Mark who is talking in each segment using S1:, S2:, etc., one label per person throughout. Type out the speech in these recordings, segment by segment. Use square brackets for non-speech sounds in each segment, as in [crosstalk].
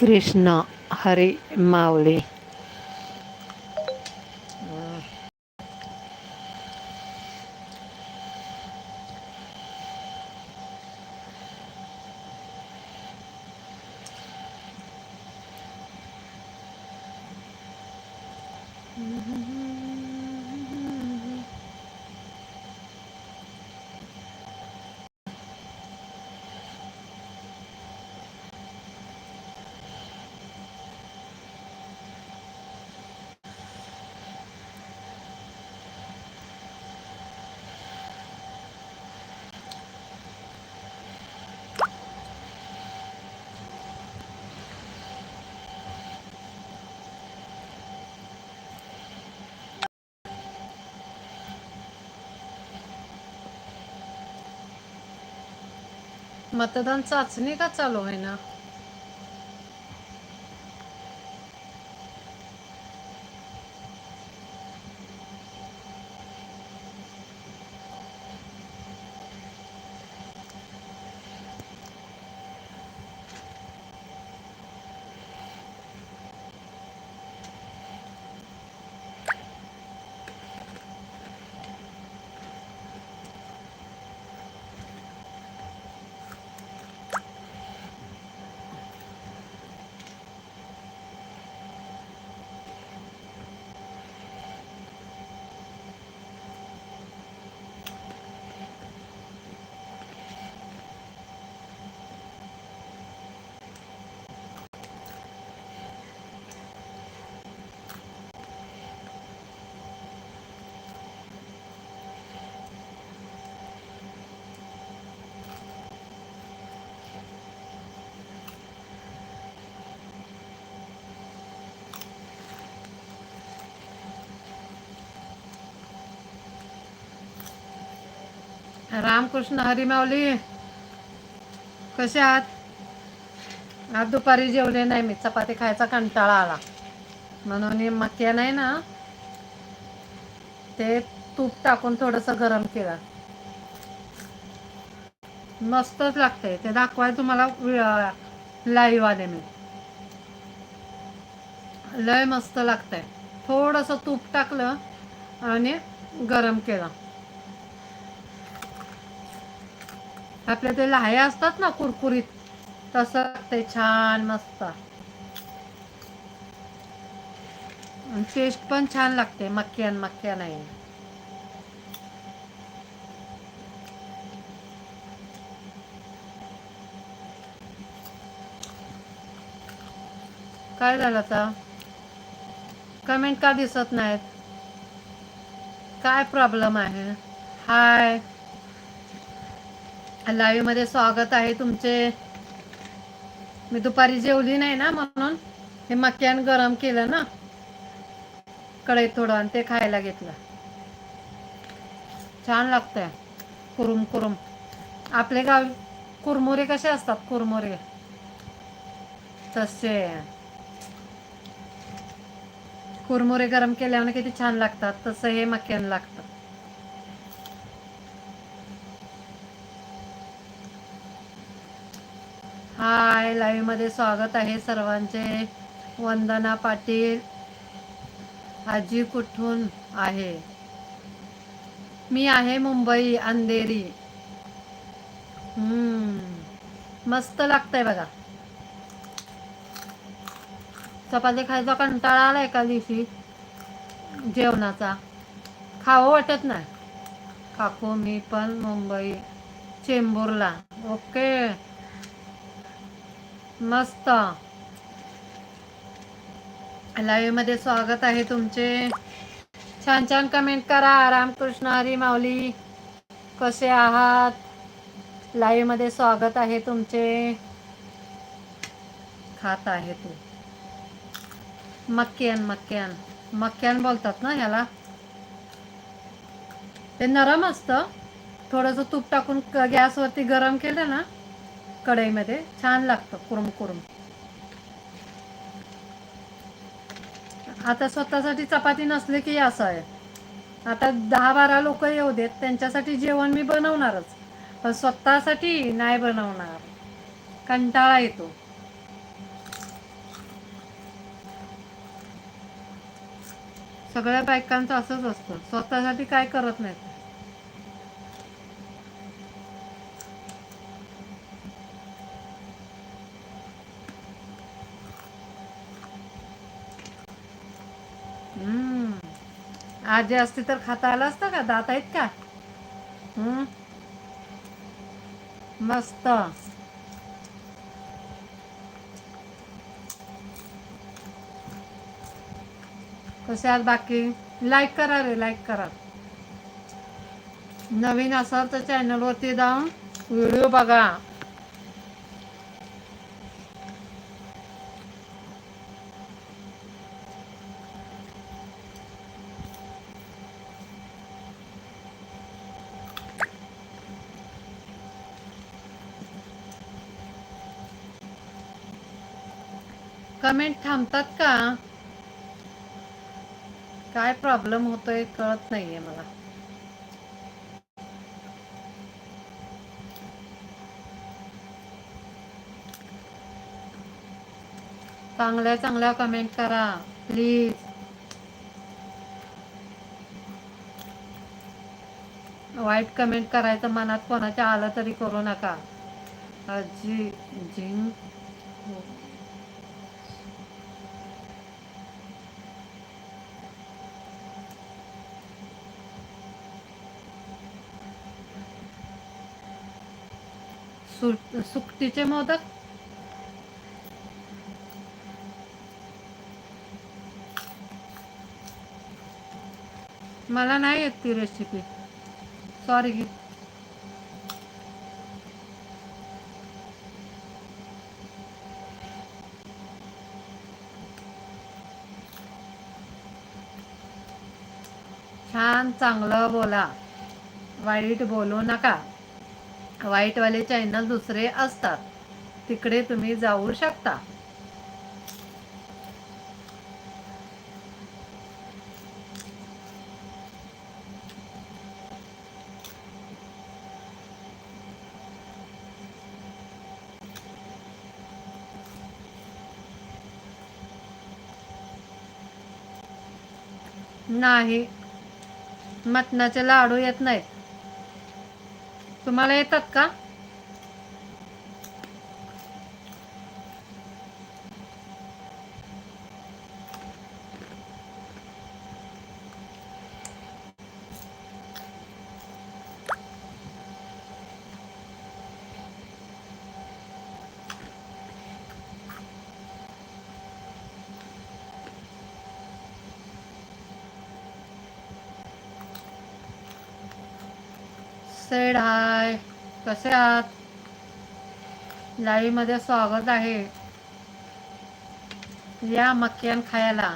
S1: कृष्ण हरी माऊली मतदान चाचणी का चालू आहे ना? रामकृष्ण हरिमावली कसे आहात? आज दुपारी जेवले नाही मी. चपाती खायचा कंटाळा आला. म्हणून मक्या नाही ना ते तूप टाकून थोडस गरम केलं. मस्तच लागते ते दाखवाय तुम्हाला लाईव्ह आले मी. लय मस्त लागतंय. थोडस तूप टाकलं आणि गरम केलं. आपल्या ते लाह्या असतात ना कुरकुरीत तसं ते छान मस्त. टेस्ट पण छान लागते मक्क्यान मक्क्या नाही काय झालं आता? कमेंट का दिसत नाहीत? काय प्रॉब्लेम आहे? हाय लाईव्हमध्ये स्वागत आहे तुमचे. मी दुपारी जेवली नाही ना म्हणून. हे मक्यान गरम केलं ना. कढईत थोडं आणि ते खायला घेतलं. छान लागतंय. कुरुम कुरुम. आपले गाव कुरमुरे कसे असतात कुरमुरे? तसे. कुरमुरे गरम केल्याने किती छान लागतात. तसं हे मक्यान लागतं. हाय लाईव्हमध्ये स्वागत आहे सर्वांचे. वंदना पाटील आजी कुठून आहे? मी आहे मुंबई अंधेरी. हम्म मस्त लागतंय बघा. चपाती खायचा कंटाळा आला एका दिवशी जेवणाचा. खावं वाटत नाही. काकू मी पण मुंबई चेंबूरला. ओके. मस्त. लाईव्हमध्ये स्वागत आहे तुमचे. छान छान कमेंट करा. रामकृष्ण हरी माऊली. कसे आहात? लाईव्हमध्ये स्वागत आहे तुमचे. खात आहे तू. मक्यान मक्यान मक्यान बोलतात ना ह्याला? ते नरम असतं. थोडंसं तूप टाकून गॅसवरती गरम केलं ना कढईमध्ये छान लागतं कुरुम कुरुम. आता स्वतःसाठी चपाती नसली की असं आहे. आता दहा बारा लोक येऊ देत त्यांच्यासाठी जेवण मी बनवणारच. पण स्वतःसाठी नाही बनवणार. कंटाळा येतो. सगळ्या बायकांचं असंच असतं. स्वतःसाठी काय करत नाहीत? आजी असती तर खाता आलं असतं का? दात आहेत का? हम्म. मस्त. कसे आहात बाकी? लाईक करा रे लाईक करा. नवीन असाल तर चॅनलवरती जाऊन व्हिडिओ बघा. कमेंट थांबतात का? काय प्रॉब्लेम होतोय कळत नाहीये मला. चांगल्या चांगल्या कमेंट करा प्लीज वाईट कमेंट करायचं मनात कोणाच्या आलं तरी करू नका. जी जिंक. सु- सुकटीचे मोदक. मला नाही येत ती रेसिपी सॉरी की छान चांगलं बोला. वाईट बोलू नका. वाईटवाले चॅनल दुसरे असतात. तिकडे तुम्ही जाऊ शकता. नाही. मटणाचे लाडू येत नाहीत. तुम्हाला येतात का सेड हाय कसे आहात लाईव्ह स्वागत आहे. या मक्यान खायला.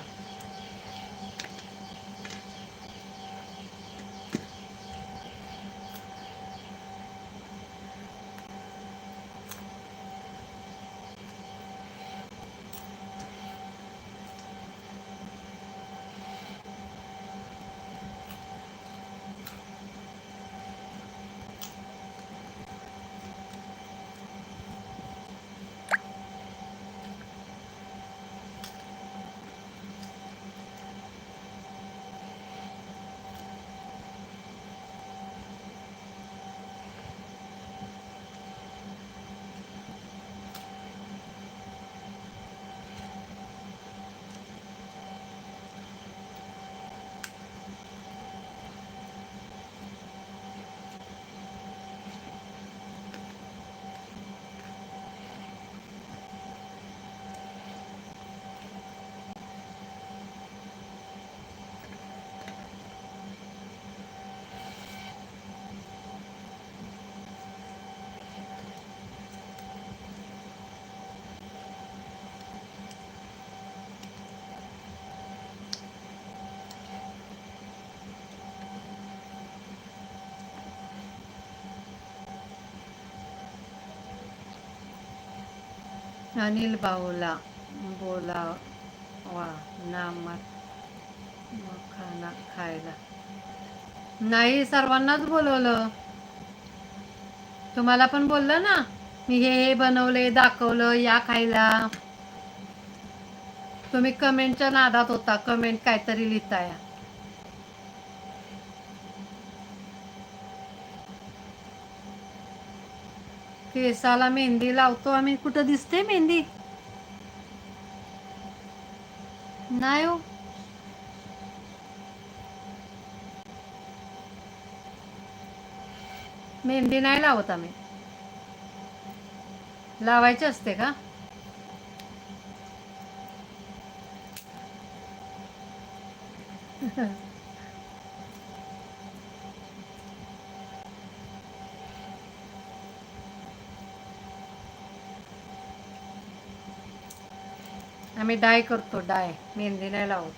S1: अनिल भाऊला बोलावा नामात मखाना खायला नाही सर्वांनाच बोलवलं. तुम्हाला पण बोललं ना? मी हे हे बनवले दाखवलं या खायला. तुम्ही कमेंटच्या नादात होता. कमेंट काहीतरी लिहिताया. केसाला मेहंदी लावतो आम्ही. कुठं दिसते मेहंदी? नाही हो. मेहंदी नाही लावत आम्ही. लावायची असते का? [laughs] आम्ही डाय करतो डाय. मेहंदी नाही लावत.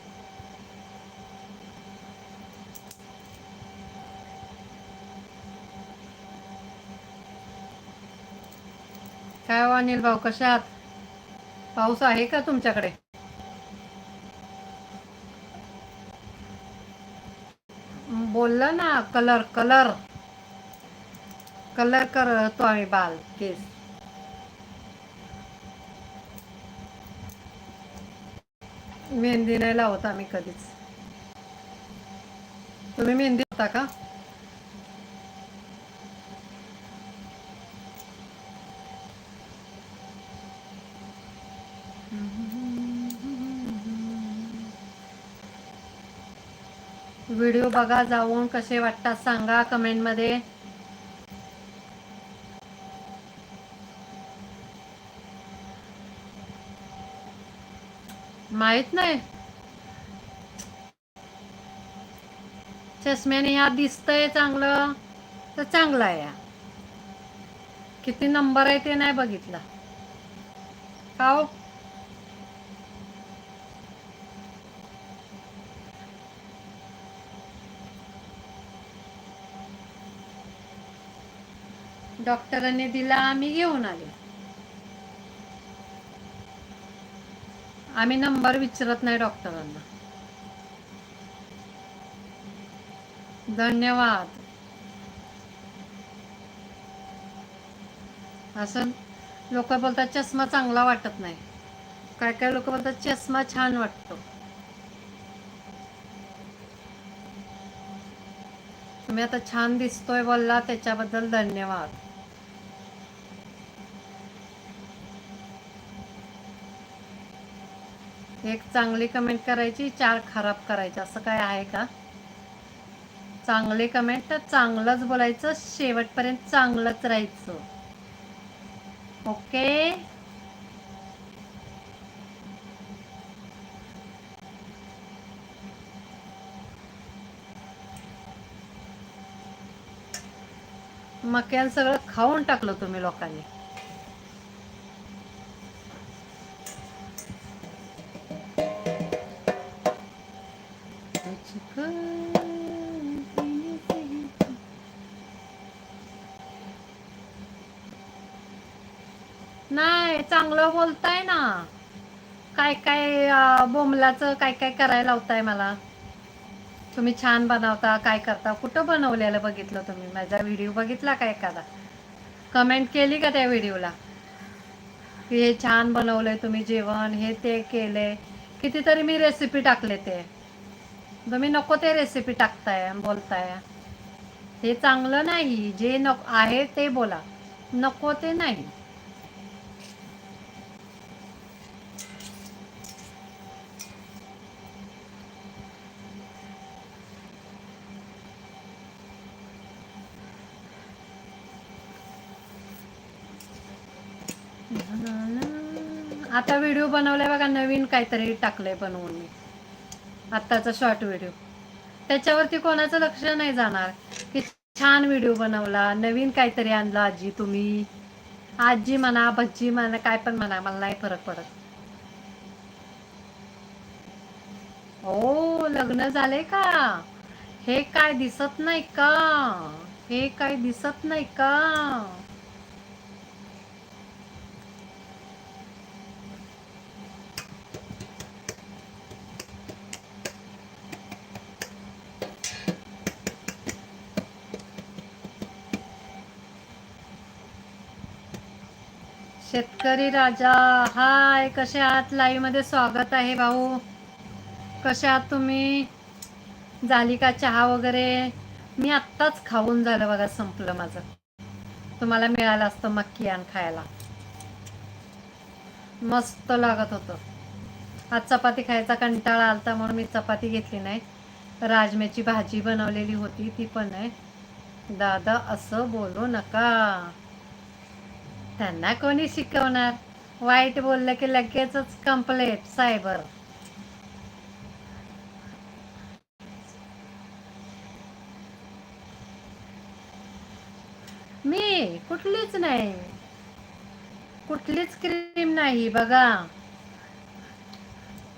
S1: काय हो अनिल भाऊ कशा आहात? पाऊस आहे का तुमच्याकडे? बोललं ना कलर कलर. कलर करतो आम्ही बाल केस. मेहंदी नाही लावत आम्ही कधीच. तुम्ही मेहंदी होता का? व्हिडिओ बघा जाऊन कसे वाटतात सांगा कमेंटमध्ये. माहीत नाही चष्म्याने ह्या दिसतंय चांगलं तर चांगलं आहे या किती नंबर आहे ते नाही बघितला का डॉक्टरांनी दिला आम्ही घेऊन आले आम्ही नंबर विचारत नाही डॉक्टरांना. धन्यवाद. असं लोक बोलतात चष्मा चांगला वाटत नाही. काय काय लोक बोलतात चष्मा छान वाटतो. तुम्ही आता छान दिसतोय बोलला त्याच्याबद्दल धन्यवाद. एक चांगली कमेंट करायची चार खराब करायचे असं काय आहे का? चांगले कमेंट तर चांगलंच बोलायचं शेवटपर्यंत चांगलंच राहायचं. ओके मक्यान सगळं खाऊन टाकलं तुम्ही लोकांनी. चांगलं बोलताय ना. काय काय बोंबलाचं काय काय करायला लावताय मला? तुम्ही छान बनवता काय करता? कुठं बनवलेलं बघितलं तुम्ही? माझा व्हिडिओ बघितला का एखादा? कमेंट केली का त्या व्हिडिओला? की हे छान बनवलंय तुम्ही जेवण हे ते केलंय. कितीतरी मी रेसिपी टाकले ते. तुम्ही नको ते रेसिपी टाकताय बोलताय. हे चांगलं नाही. जे नको आहे ते बोला. नको ते नाही. आता व्हिडिओ बनवलाय बघा नवीन काहीतरी टाकलंय बनवून मी. आत्ताचा शॉर्ट व्हिडिओ त्याच्यावरती कोणाचं लक्ष नाही जाणार की छान व्हिडिओ बनवला नवीन काहीतरी आणला आजी तुम्ही. आजी म्हणा भज्जी म्हणा काय पण म्हणा मला नाही फरक पडत. ओ लग्न झाले का? हे काय दिसत नाही का? हे काय दिसत नाही का? शेतकरी राजा. हाय कसे आहात? लाईव्हमध्ये स्वागत आहे भाऊ. कसे आहात तुम्ही? झाली का चहा वगैरे? मी आत्ताच खाऊन झालं बघा संपलं माझं. तुम्हाला मिळालं असतं मक्की आण खायला. मस्त लागत होतं. आज चपाती खायचा कंटाळा आलता म्हणून मी चपाती घेतली नाही. राजम्याची भाजी बनवलेली होती ती पण आहे दादा असं बोलू नका. त्यांना कोणी शिकवणार? वाईट बोललं की लगेचच कंप्लेट सायबर मी कुठलीच नाही. कुठलीच क्रीम नाही बघा.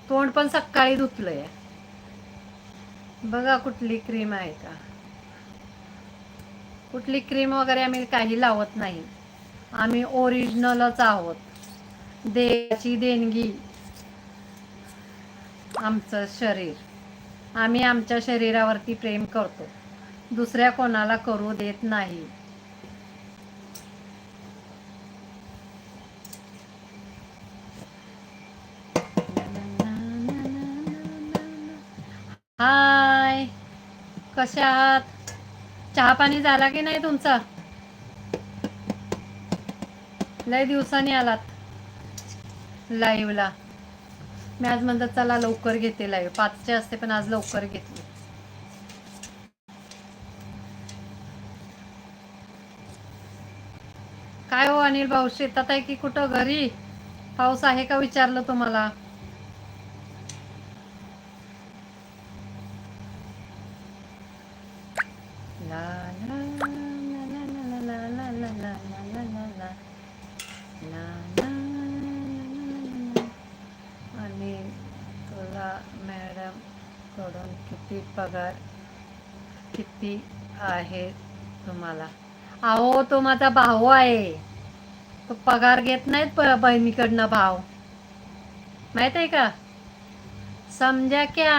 S1: तोंड पण सकाळी धुतलंय. बघा कुठली क्रीम आहे का? कुठली क्रीम वगैरे आम्ही काही लावत नाही. आम्ही ओरिजिनलच आहोत. देवाची देणगी. आमचं शरीर. आम्ही आमच्या शरीरावरती प्रेम करतो. दुसऱ्या कोणाला करू देत नाही. हाय. कशा आहात? चहा पाणी झाला की नाही तुमचा? लय दिवसांनी आलात. लाईव्हला मी आज म्हणतात चला लवकर घेते लाईव्ह पाचचे असते पण आज लवकर घेतली काय हो अनिल भाऊ? शेतात आहे की कुठं? घरी? पाऊस आहे का? विचारलं तुम्हाला. आहे तुम्हाला. अहो तो माझा भाऊ आहे. तो पगार घेत नाहीत बहिणीकडनं भाव. माहीत आहे का? समजा क्या.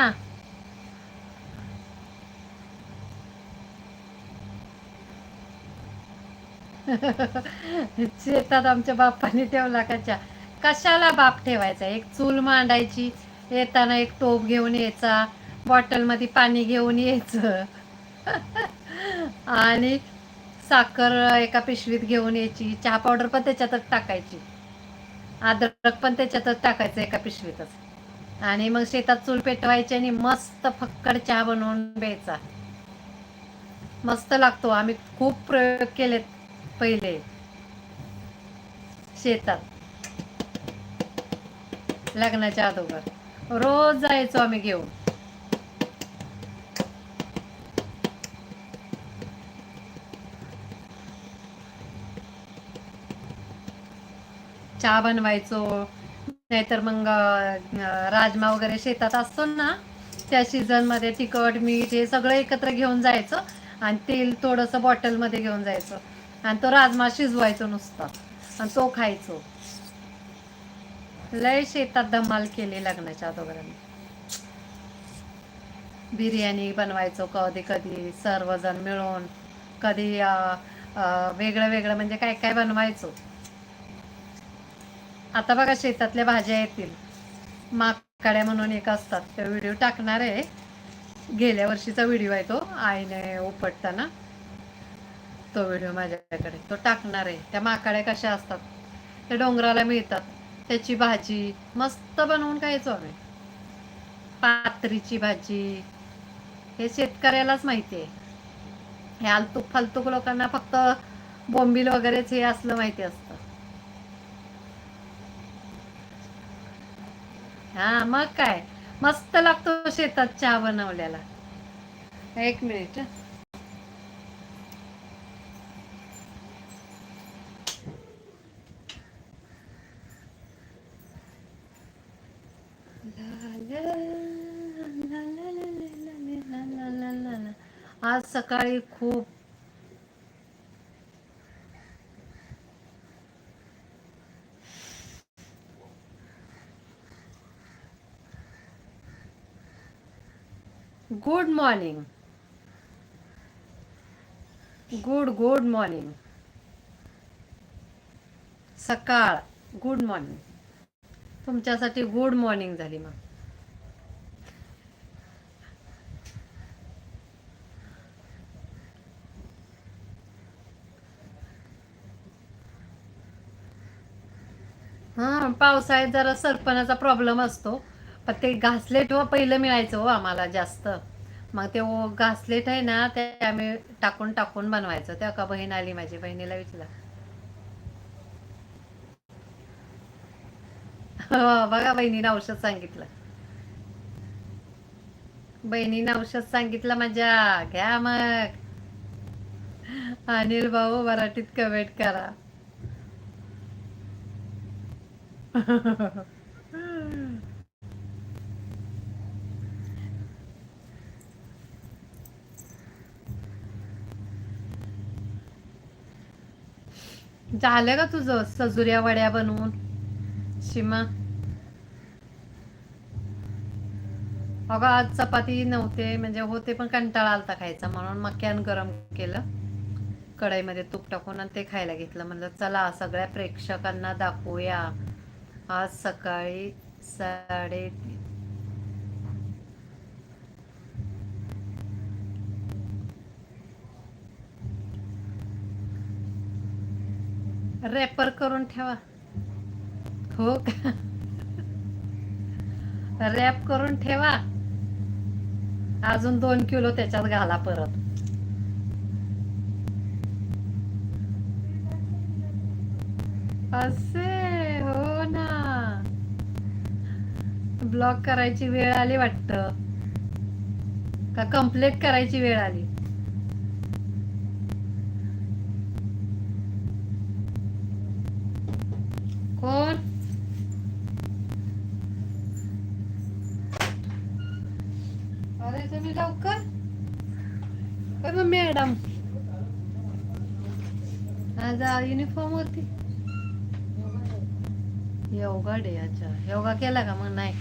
S1: [laughs] शेतात आमच्या बाप्पाने ठेवला कशा कशाला बाप ठेवायचा? एक चूल मांडायची येताना एक टोप घेऊन यायचा बॉटलमध्ये पाणी घेऊन यायचं. [laughs] आणि साखर एका पिशवीत घेऊन यायची. चहा पावडर पण त्याच्यातच टाकायची. अद्रक पण त्याच्यातच टाकायचं एका पिशवीतच. आणि मग शेतात चूल पेटवायची आणि मस्त फक्कड चहा बनवून प्यायचा. मस्त लागतो. आम्ही खूप प्रयोग केलेत पहिले. शेतात. लग्नाच्या अगोदर. रोज जायचो आम्ही घेऊन. चहा बनवायचो. नाहीतर मग राजमा वगैरे शेतात असतो ना त्या सीझनमध्ये तिखट मीठ हे सगळं एकत्र घेऊन जायचं आणि तेल थोडंसं बॉटलमध्ये घेऊन जायचं. आणि तो राजमा शिजवायचो नुसता आणि तो खायचो. लय शेतात धमाल केली लग्नाच्या अगोदरांनी. बिर्याणी बनवायचो कधी कधी सर्वजण मिळून कधी वेगळं वेगळं म्हणजे काय काय बनवायचो. आता बघा शेतातल्या भाज्या येतील. माकाड्या म्हणून एक असतात. ते व्हिडिओ टाकणार आहे. गेल्या वर्षीचा व्हिडिओ आहे तो. आईने उपटताना. तो व्हिडिओ माझ्याकडे. तो टाकणार आहे. त्या माकाड्या कशा असतात? त्या डोंगराला मिळतात. त्याची भाजी मस्त बनवून खायचो आम्ही. पात्रीची भाजी. हे शेतकऱ्यालाच माहिती आहे. हे आलतूक फालतूक लोकांना फक्त बोंबील वगैरेच हे असलं माहिती असतं. हा मग काय मस्त लागतो शेतात चहा बनवल्याला एक मिनिट आज सकाळी खूप good morning good good morning सकाळ. गुड मॉर्निंग तुमच्यासाठी गुड मॉर्निंग झाली मग. हा पावसाळ्यात जरा सरपणाचा प्रॉब्लेम असतो. पण ते घासलेट व पहिलं मिळायचं हो आम्हाला जास्त. मग ते ओ- घासलेट आहे ना ते आम्ही टाकून टाकून बनवायचं. त्या का बहीण आली माझी बहिणीला विचला हो बघा बहिणीनं औषध सांगितलं. बहिणीनं औषध सांगितलं माझ्या घ्या मग. अनिल भाऊ मराठीत कमेंट करा. [laughs] झालं का तुझं सजुऱ्या वड्या बनवून? सीमा? अगं आज चपाती नव्हते म्हणजे होते पण कंटाळा आलता खायचा म्हणून मक्यान गरम केलं. कढईमध्ये तूप टाकून आणि ते खायला घेतलं. म्हणलं चला सगळ्या प्रेक्षकांना दाखवूया. आज सकाळी साडे रॅपर करून ठेवा. हो का? रॅप करून ठेवा. अजून दोन किलो त्याच्यात घाला परत. असे हो ना. ब्लॉक करायची वेळ आली वाटत. का कंप्लीट करायची वेळ आली कोण अरे तुम्ही लवकर काय मग मॅडम आज युनिफॉर्म होती योगा डे अच्छा योगा केला का मग नाही?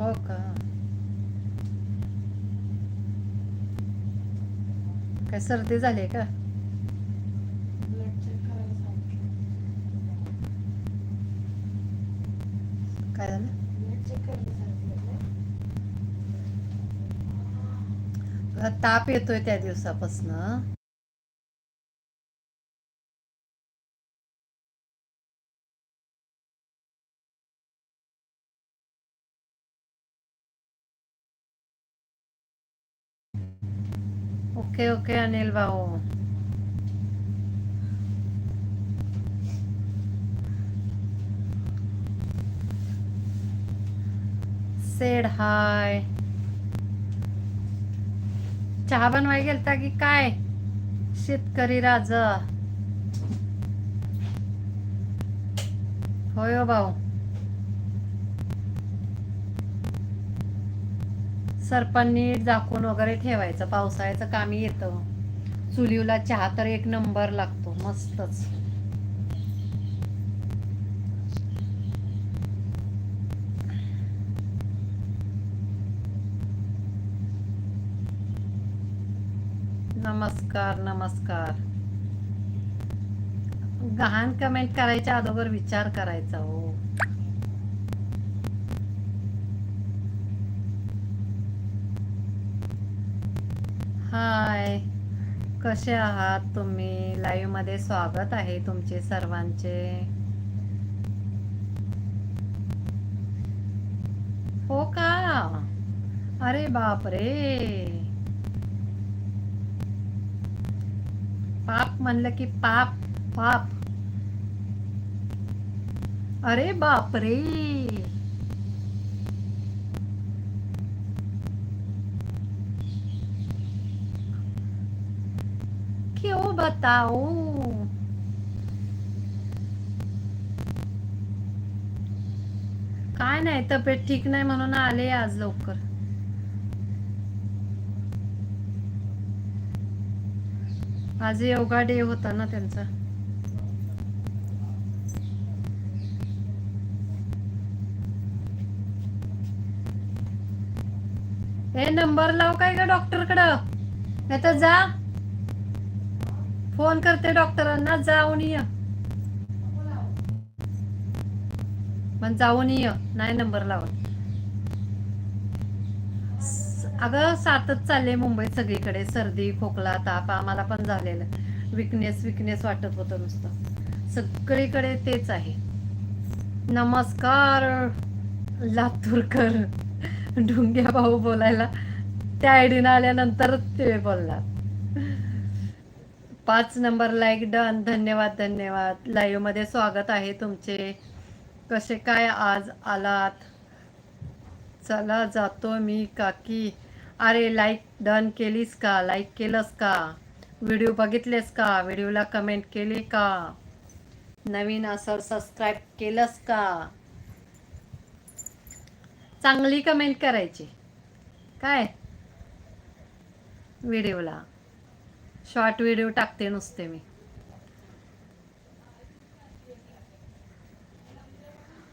S1: हो? का? काय सर्दी झाली का? काय झालं? ताप येतोय त्या दिवसापासनं. ओके en अनिल भाऊ सेड हाय चहा बनवाय गेलता की काय? शेतकरी राजा. होय हो भाऊ. सरपांनी नीट झाकून वगैरे ठेवायचं पावसाळ्याचं कामी येतं. चुलीवला चहा तर एक नंबर लागतो मस्तच. नमस्कार नमस्कार. गहाण कमेंट करायच्या अगोदर विचार करायचा हो. हाय. कसे आहात तुम्ही? लाईव्हमध्ये स्वागत आहे तुमचे सर्वांचे. हो का? अरे बाप रे पाप म्हणलं की पाप पाप. अरे बाप रे क्यों बताओ काय नाही तब्येत ठीक नाही म्हणून आले आज लवकर. आज योगा डे होता ना त्यांचा. हे नंबर लाव काय का डॉक्टर कडं नाही तर जा. फोन करते डॉक्टरांना जाऊन ये. पण जाऊन ये नाही नंबर लावत. अगं सातच चालले मुंबईत सगळीकडे सर्दी खोकला ताप आम्हाला पण झालेलं. विकनेस विकनेस वाटत होतं नुसतं. सगळीकडे तेच आहे. नमस्कार लातूरकर. ढुंग्या भाऊ बोलायला. त्या आयडीनं आल्यानंतर ते बोललात पाच नंबर लाईक डन. धन्यवाद धन्यवाद. लाईव्हमध्ये स्वागत आहे तुमचे. कसे काय आज आलात? चला जातो मी काकी. अरे लाईक डन केलीस का? लाईक केलंस का? व्हिडिओ बघितलेस का? व्हिडिओला कमेंट केली का? नवीन असं सबस्क्राईब केलंस का? चांगली कमेंट करायची. काय? व्हिडिओला. शॉर्ट व्हिडिओ टाकते नुसते मी.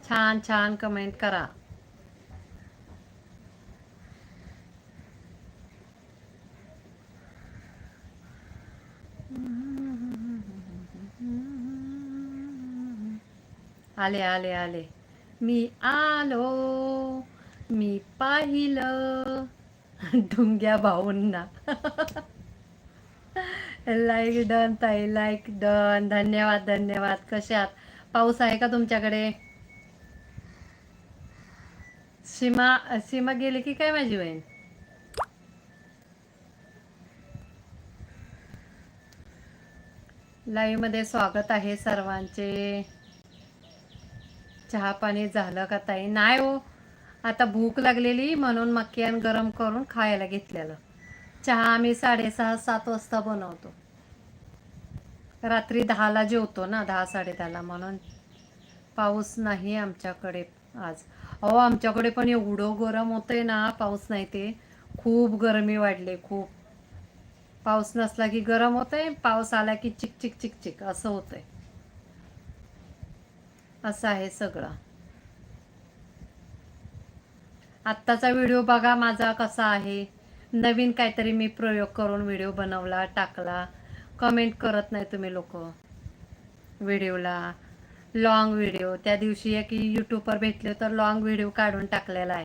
S1: छान छान कमेंट करा. आले आले आले. मी आलो मी पाहिलं. [laughs] ढुंग्या भाऊंना. [laughs] लाईक डन ताई. लाईक डन धन्यवाद धन्यवाद. कशात पाऊस आहे का तुमच्याकडे? सीमा सीमा गेली की काय माझी बहीण? लाईव्हमध्ये स्वागत आहे सर्वांचे. चहा पाणी झालं का ताई? नाही हो. आता भूक लागलेली म्हणून मक्यान गरम करून खायला घेतलेलं. चहा आम्ही साडेसहा सात वाजता बनवतो. रात्री दहाला जेवतो ना दहा साडे दहाला म्हणून. पाऊस नाही आमच्याकडे आज. अहो आमच्याकडे पण एवढं गरम होतंय ना पाऊस नाही ते. खूप गरमी वाढली खूप. पाऊस नसला की गरम होतंय पाऊस आला की चिक चिक चिक चिक असं होतंय. असं आहे सगळं. आत्ताचा व्हिडिओ बघा माझा कसा आहे. नवीन काहीतरी मी प्रयोग करून व्हिडिओ बनवला टाकला. कमेंट करत नाही तुम्ही लोक. व्हिडिओला लाँग व्हिडिओ त्या दिवशी एक यूट्यूबवर भेटले तर लाँग व्हिडिओ काढून टाकलेला आहे.